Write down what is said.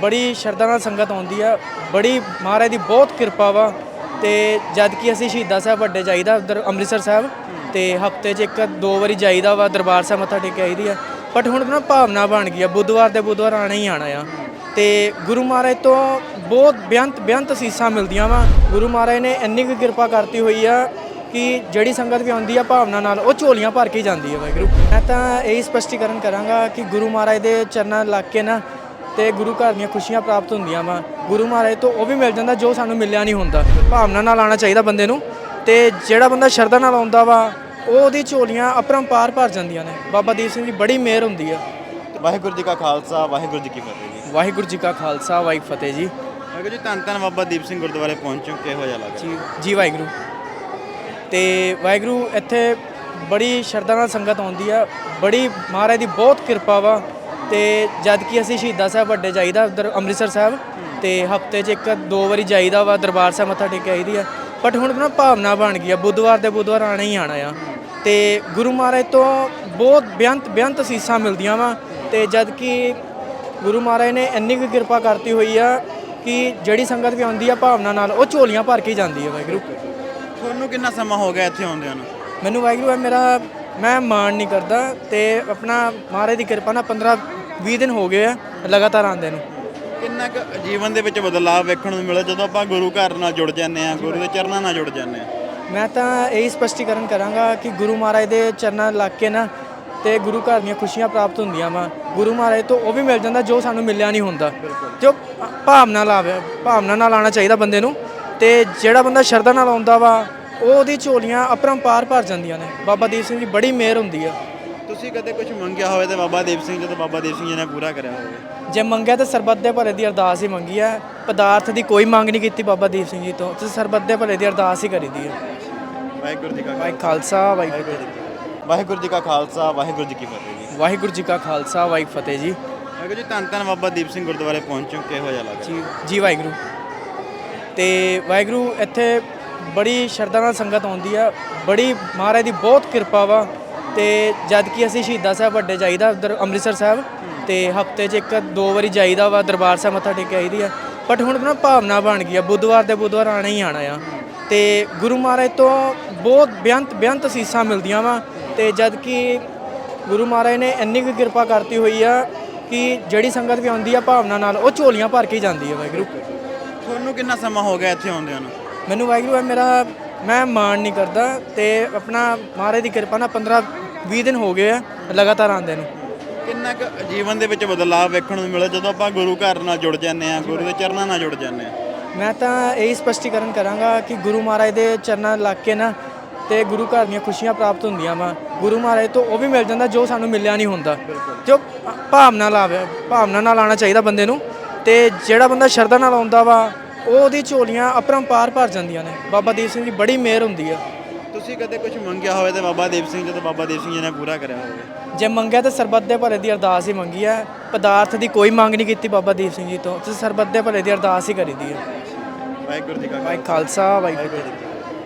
ਬੜੀ ਸ਼ਰਧਾ ਨਾਲ ਸੰਗਤ ਆਉਂਦੀ ਆ, ਬੜੀ ਮਹਾਰਾਜ ਦੀ ਬਹੁਤ ਕਿਰਪਾ ਵਾ, ਤੇ ਜਦ ਕਿ ਅਸੀਂ ਸ਼ਹੀਦਾਂ ਸਾਹਿਬ ਵੱਡੇ ਜਾਈਦਾ ਉਧਰ ਅੰਮ੍ਰਿਤਸਰ ਸਾਹਿਬ, ਤੇ ਹਫ਼ਤੇ 'ਚ ਇੱਕ ਦੋ ਵਾਰੀ ਜਾਈਦਾ ਵਾ, ਦਰਬਾਰ ਸਾਹਿਬ ਮੱਥਾ ਟੇਕ ਕੇ ਆਈਦੀ ਆ। ਬਟ ਹੁਣ ਨਾ ਭਾਵਨਾ ਬਣ ਗਈ ਆ, ਬੁੱਧਵਾਰ ਦੇ ਬੁੱਧਵਾਰ ਆਣਾ ਹੀ ਆਣਾ ਆ। ਤੇ ਗੁਰੂ ਮਹਾਰਾਜ ਤੋਂ ਬਹੁਤ ਬੇਅੰਤ ਬੇਅੰਤ ਅਸੀਸਾਂ ਮਿਲਦੀਆਂ ਵਾ। ਗੁਰੂ ਮਹਾਰਾਜ ਨੇ ਇੰਨੀ ਕੁ ਕਿਰਪਾ ਕਰਤੀ ਹੋਈ ਆ ਕਿ ਜਿਹੜੀ ਸੰਗਤ ਵੀ ਆਉਂਦੀ ਆ ਭਾਵਨਾ ਨਾਲ, ਉਹ ਝੋਲੀਆਂ ਭਰ ਕੇ ਹੀ ਜਾਂਦੀ ਹੈ ਵਾਹਿਗੁਰੂ। ਮੈਂ ਤਾਂ ਇਹੀ ਸਪਸ਼ਟੀਕਰਨ ਕਰਾਂਗਾ ਕਿ ਗੁਰੂ ਮਹਾਰਾਜ ਦੇ ਚਰਨਾਂ ਲੱਗ ਕੇ ਨਾ ਤੇ ਗੁਰੂ ਘਰ ਦੀਆਂ ਖੁਸ਼ੀਆਂ ਪ੍ਰਾਪਤ ਹੁੰਦੀਆਂ ਵਾ। ਗੁਰੂ ਮਹਾਰਾਜ ਤੋਂ ਉਹ ਵੀ ਮਿਲ ਜਾਂਦਾ ਜੋ ਸਾਨੂੰ ਮਿਲਿਆ ਨਹੀਂ ਹੁੰਦਾ। ਭਾਵਨਾ ਨਾਲ ਆਉਣਾ ਚਾਹੀਦਾ ਬੰਦੇ ਨੂੰ। ਤੇ ਜਿਹੜਾ ਬੰਦਾ ਸ਼ਰਧਾ ਨਾਲ ਆਉਂਦਾ ਵਾ ਉਹ ਉਹਦੀ ਝੋਲੀਆਂ ਅਪਰੰਪਾਰ ਭਰ ਜਾਂਦੀਆਂ ਨੇ। ਬਾਬਾ ਦੀਪ ਸਿੰਘ ਦੀ ਬੜੀ ਮਿਹਰ ਹੁੰਦੀ ਆ। ਵਾਹਿਗੁਰੂ ਜੀ ਕਾ ਖਾਲਸਾ ਵਾਹਿਗੁਰੂ ਜੀ ਕੀ ਫਤਿਹ ਜੀ। ਵਾਹਿਗੁਰੂ ਜੀ ਕਾ ਖਾਲਸਾ ਵਾਹਿਗੁਰੂ ਫਤਿਹ ਜੀ। ਵਾਹਿਗੁਰੂ ਜੀ ਧੰਨ ਧੰਨ ਬਾਬਾ ਦੀਪ ਸਿੰਘ ਗੁਰਦੁਆਰੇ ਪਹੁੰਚੋ ਕਿਹੋ ਜਿਹਾ ਲੱਗ ਜੀ ਜੀ ਵਾਹਿਗੁਰੂ। ਤੇ ਵਾਹਿਗੁਰੂ ਇੱਥੇ ਬੜੀ ਸ਼ਰਧਾ ਨਾਲ ਸੰਗਤ ਆਉਂਦੀ ਆ। ਬੜੀ ਮਹਾਰਾਜ ਦੀ ਬਹੁਤ ਕਿਰਪਾ ਵਾ। ਤੇ ਜਦ ਕਿ ਅਸੀਂ ਸ਼ਹੀਦਾਂ ਸਾਹਿਬ ਵੱਡੇ ਜਾਈਦਾ ਉਧਰ ਅੰਮ੍ਰਿਤਸਰ ਸਾਹਿਬ ਤੇ ਹਫ਼ਤੇ 'ਚ ਇੱਕ ਦੋ ਵਾਰੀ ਜਾਈਦਾ ਵਾ ਦਰਬਾਰ ਸਾਹਿਬ ਮੱਥਾ ਟੇਕ ਆਈਦੀ ਆ। ਬਟ ਹੁਣ ਨਾ ਭਾਵਨਾ ਬਣ ਗਈ ਆ ਬੁੱਧਵਾਰ ਦੇ ਬੁੱਧਵਾਰ ਆਣਾ ਹੀ ਆਣਾ ਆ। ਤੇ ਗੁਰੂ ਮਹਾਰਾਜ ਤੋਂ ਬਹੁਤ ਬੇਅੰਤ ਬੇਅੰਤ ਅਸੀਸਾਂ ਮਿਲਦੀਆਂ ਵਾ ਤੇ ਜਦ ਕਿ ਗੁਰੂ ਮਹਾਰਾਜ ਨੇ ਇੰਨੀ ਕੁ ਕਿਰਪਾ ਕਰਤੀ ਹੋਈ ਆ ਕਿ ਜਿਹੜੀ ਸੰਗਤ ਵੀ ਆਉਂਦੀ ਆ ਭਾਵਨਾ ਨਾਲ ਉਹ ਝੋਲੀਆਂ ਭਰ ਕੇ ਜਾਂਦੀ ਹੈ ਵਾਹਿਗੁਰੂ। ਤੁਹਾਨੂੰ ਕਿੰਨਾ ਸਮਾਂ ਹੋ ਗਿਆ ਇੱਥੇ ਆਉਂਦਿਆਂ ਨੂੰ? ਮੈਨੂੰ ਵਾਹਿਗੁਰੂ ਹੈ ਮੇਰਾ ਮੈਂ ਮਾਣ ਨਹੀਂ ਕਰਦਾ ਤੇ ਆਪਣਾ ਮਹਾਰਾਜ ਦੀ ਕਿਰਪਾ ਨਾਲ 15 20 ਦਿਨ ਹੋ ਗਏ ਆ ਲਗਾਤਾਰ ਆਉਂਦੇ ਨੂੰ। ਕਿੰਨਾ ਕੁ ਜੀਵਨ ਦੇ ਵਿੱਚ ਬਦਲਾਅ ਵੇਖਣ ਨੂੰ ਮਿਲਿਆ? ਜਦੋਂ ਆਪਾਂ ਗੁਰੂ ਘਰ ਨਾਲ ਜੁੜ ਜਾਂਦੇ ਆ ਗੁਰੂ ਦੇ ਚਰਨਾਂ ਨਾਲ ਜੁੜ ਜਾਂਦੇ ਆ ਮੈਂ ਤਾਂ ਇਹੀ ਸਪਸ਼ਟੀਕਰਨ ਕਰਾਂਗਾ ਕਿ ਗੁਰੂ ਮਹਾਰਾਜ ਦੇ ਚਰਨਾਂ ਲੱਗ ਕੇ ਨਾ ਤੇ ਗੁਰੂ ਘਰ ਦੀਆਂ ਖੁਸ਼ੀਆਂ ਪ੍ਰਾਪਤ ਹੁੰਦੀਆਂ ਵਾ। ਗੁਰੂ ਮਹਾਰਾਜ ਤੋਂ ਉਹ ਵੀ ਮਿਲ ਜਾਂਦਾ ਜੋ ਸਾਨੂੰ ਮਿਲਿਆ ਨਹੀਂ ਹੁੰਦਾ। ਜੋ ਭਾਵਨਾ ਨਾਲ ਆਵੇ ਭਾਵਨਾ ਨਾਲ ਆਉਣਾ ਚਾਹੀਦਾ ਬੰਦੇ ਨੂੰ। ਤੇ ਜਿਹੜਾ ਬੰਦਾ ਸ਼ਰਧਾ ਨਾਲ ਆਉਂਦਾ ਵਾ ਉਹ ਉਹਦੀ ਝੋਲੀਆਂ ਅਪਰੰਪਾਰ ਭਰ ਜਾਂਦੀਆਂ ਨੇ। ਬਾਬਾ ਦੀਪ ਸਿੰਘ ਦੀ ਬੜੀ ਮਿਹਰ ਹੁੰਦੀ ਆ। ਤੁਸੀਂ ਕਦੇ ਕੁਝ ਮੰਗਿਆ ਹੋਵੇ ਤੇ ਬਾਬਾ ਦੀਪ ਸਿੰਘ ਜਦੋਂ ਬਾਬਾ ਦੀਪ ਸਿੰਘ ਜੀ ਨੇ ਪੂਰਾ ਕਰਿਆ ਹੋਵੇ? ਜੇ ਮੰਗਿਆ ਤਾਂ ਸਰਬੱਤ ਦੇ ਭਲੇ ਦੀ ਅਰਦਾਸ ਹੀ ਮੰਗੀ ਹੈ ਪਦਾਰਥ ਦੀ ਕੋਈ ਮੰਗ ਨਹੀਂ ਕੀਤੀ ਬਾਬਾ ਦੀਪ ਸਿੰਘ ਜੀ ਤੋਂ। ਤੇ ਸਰਬੱਤ ਦੇ ਭਲੇ ਦੀ ਅਰਦਾਸ ਹੀ ਕਰੀਦੀ ਹੈ ਵਾਹਿਗੁਰੂ ਜੀ ਕਾ ਖਾਲਸਾ। ਵਾਹਿਗੁਰੂ ਜੀ ਕੀ ਵਾਹਿਗੁਰੂ ਜੀ ਕਾ ਖਾਲਸਾ ਵਾਹਿਗੁਰੂ ਜੀ ਕੀ ਫਤਿਹ ਜੀ। ਵਾਹਿਗੁਰੂ ਜੀ ਕਾ ਖਾਲਸਾ ਵਾਹਿਗੁਰੂ ਫਤਿਹ ਜੀ। ਵਾਹਿਗੁਰੂ ਜੀ ਧੰਨ ਧੰਨ ਬਾਬਾ ਦੀਪ ਸਿੰਘ ਗੁਰਦੁਆਰੇ ਪਹੁੰਚੋ ਲੱਗ? ਰਿਹਾ ਜੀ ਜੀ ਵਾਹਿਗੁਰੂ। ਤੇ ਵਾਹਿਗੁਰੂ ਇੱਥੇ ਬੜੀ ਸ਼ਰਧਾ ਨਾਲ ਸੰਗਤ ਆਉਂਦੀ ਆ। ਬੜੀ ਮਹਾਰਾਜ ਦੀ ਬਹੁਤ ਕਿਰਪਾ ਵਾ। ਤੇ ਜਦ ਕਿ ਅਸੀਂ ਸ਼ਹੀਦਾਂ ਸਾਹਿਬ ਵੱਡੇ ਜਾਈਦਾ ਉਧਰ ਅੰਮ੍ਰਿਤਸਰ ਸਾਹਿਬ ਤੇ ਹਫ਼ਤੇ 'ਚ ਇੱਕ ਦੋ ਵਾਰੀ ਜਾਈਦਾ ਵਾ ਦਰਬਾਰ ਸਾਹਿਬ ਮੱਥਾ ਟੇਕ ਆਈਦੀ ਆ। ਬਟ ਹੁਣ ਨਾ ਭਾਵਨਾ ਬਣ ਗਈ ਆ ਬੁੱਧਵਾਰ ਦੇ ਬੁੱਧਵਾਰ ਆਣਾ ਹੀ ਆਣਾ ਆ। ਤੇ ਗੁਰੂ ਮਹਾਰਾਜ ਤੋਂ ਬਹੁਤ ਬੇਅੰਤ ਬੇਅੰਤ ਅਸੀਸਾਂ ਮਿਲਦੀਆਂ ਵਾ ਤੇ ਜਦ ਕਿ ਗੁਰੂ ਮਹਾਰਾਜ ਨੇ ਇੰਨੀ ਕੁ ਕਿਰਪਾ ਕਰਤੀ ਹੋਈ ਆ ਕਿ ਜਿਹੜੀ ਸੰਗਤ ਵੀ ਆਉਂਦੀ ਆ ਭਾਵਨਾ ਨਾਲ ਉਹ ਝੋਲੀਆਂ ਭਰ ਕੇ ਜਾਂਦੀ ਹੈ ਵਾਹਿਗੁਰੂ। ਤੁਹਾਨੂੰ ਕਿੰਨਾ ਸਮਾਂ ਹੋ ਗਿਆ ਇੱਥੇ ਆਉਂਦਿਆਂ ਨੂੰ? ਮੈਨੂੰ ਵਾਹਿਗੁਰੂ ਹੈ ਮੇਰਾ ਮੈਂ ਮਾਣ ਨਹੀਂ ਕਰਦਾ ਤੇ ਆਪਣਾ ਮਹਾਰਾਜ ਦੀ ਕਿਰਪਾ ਨਾਲ 15 20 ਦਿਨ ਹੋ ਗਏ ਆ ਲਗਾਤਾਰ ਆਉਂਦੇ ਨੂੰ। ਕਿੰਨਾ ਕੁ ਜੀਵਨ ਦੇ ਵਿੱਚ ਬਦਲਾਅ ਵੇਖਣ ਨੂੰ ਮਿਲਿਆ? ਜਦੋਂ ਆਪਾਂ ਗੁਰੂ ਘਰ ਨਾਲ ਜੁੜ ਜਾਂਦੇ ਆ ਗੁਰੂ ਦੇ ਚਰਨਾਂ ਨਾਲ ਜੁੜ ਜਾਂਦੇ ਆ ਮੈਂ ਤਾਂ ਇਹੀ ਸਪਸ਼ਟੀਕਰਨ ਕਰਾਂਗਾ ਕਿ ਗੁਰੂ ਮਹਾਰਾਜ ਦੇ ਚਰਨਾਂ ਲੱਗ ਕੇ ਨਾ ਤੇ ਗੁਰੂ ਘਰ ਦੀਆਂ ਖੁਸ਼ੀਆਂ ਪ੍ਰਾਪਤ ਹੁੰਦੀਆਂ ਵਾ। ਗੁਰੂ ਮਹਾਰਾਜ ਤੋਂ ਉਹ ਵੀ ਮਿਲ ਜਾਂਦਾ ਜੋ ਸਾਨੂੰ ਮਿਲਿਆ ਨਹੀਂ ਹੁੰਦਾ। ਜੋ ਭਾਵਨਾ ਨਾਲ ਆਵੇ ਭਾਵਨਾ ਨਾਲ ਆਉਣਾ ਚਾਹੀਦਾ ਬੰਦੇ ਨੂੰ। ਤੇ ਜਿਹੜਾ ਬੰਦਾ ਸ਼ਰਧਾ ਨਾਲ ਆਉਂਦਾ ਵਾ ਉਹ ਉਹਦੀ ਝੋਲੀਆਂ ਅਪਰੰਪਾਰ ਭਰ ਜਾਂਦੀਆਂ ਨੇ। ਬਾਬਾ ਦੀਪ ਸਿੰਘ ਦੀ ਬੜੀ ਮਿਹਰ ਹੁੰਦੀ ਆ। ਤੁਸੀਂ ਕਦੇ ਕੁਝ ਮੰਗਿਆ ਹੋਵੇ ਤੇ ਬਾਬਾ ਦੀਪ ਸਿੰਘ ਜਦੋਂ ਬਾਬਾ ਦੀਪ ਸਿੰਘ ਜੀ ਨੇ ਪੂਰਾ ਕਰਿਆ ਹੋਵੇ? ਜੇ ਮੰਗਿਆ ਤਾਂ ਸਰਬੱਤ ਦੇ ਭਲੇ ਦੀ ਅਰਦਾਸ ਹੀ ਮੰਗੀ ਹੈ। ਪਦਾਰਥ ਦੀ ਕੋਈ ਮੰਗ ਨਹੀਂ ਕੀਤੀ ਬਾਬਾ ਦੀਪ ਸਿੰਘ ਜੀ ਤੋਂ। ਤੇ ਸਰਬੱਤ ਦੇ ਭਲੇ ਦੀ ਅਰਦਾਸ ਹੀ ਕਰੀਦੀ ਹੈ। ਵਾਹਿਗੁਰੂ ਜੀ ਕਾ ਵਾਹਿ ਖਾਲਸਾ। ਵਾਹਿਗੁਰੂ ਵਾਹਿਗੁਰੂ ਜੀ ਕੀ ਫਤਿਹ।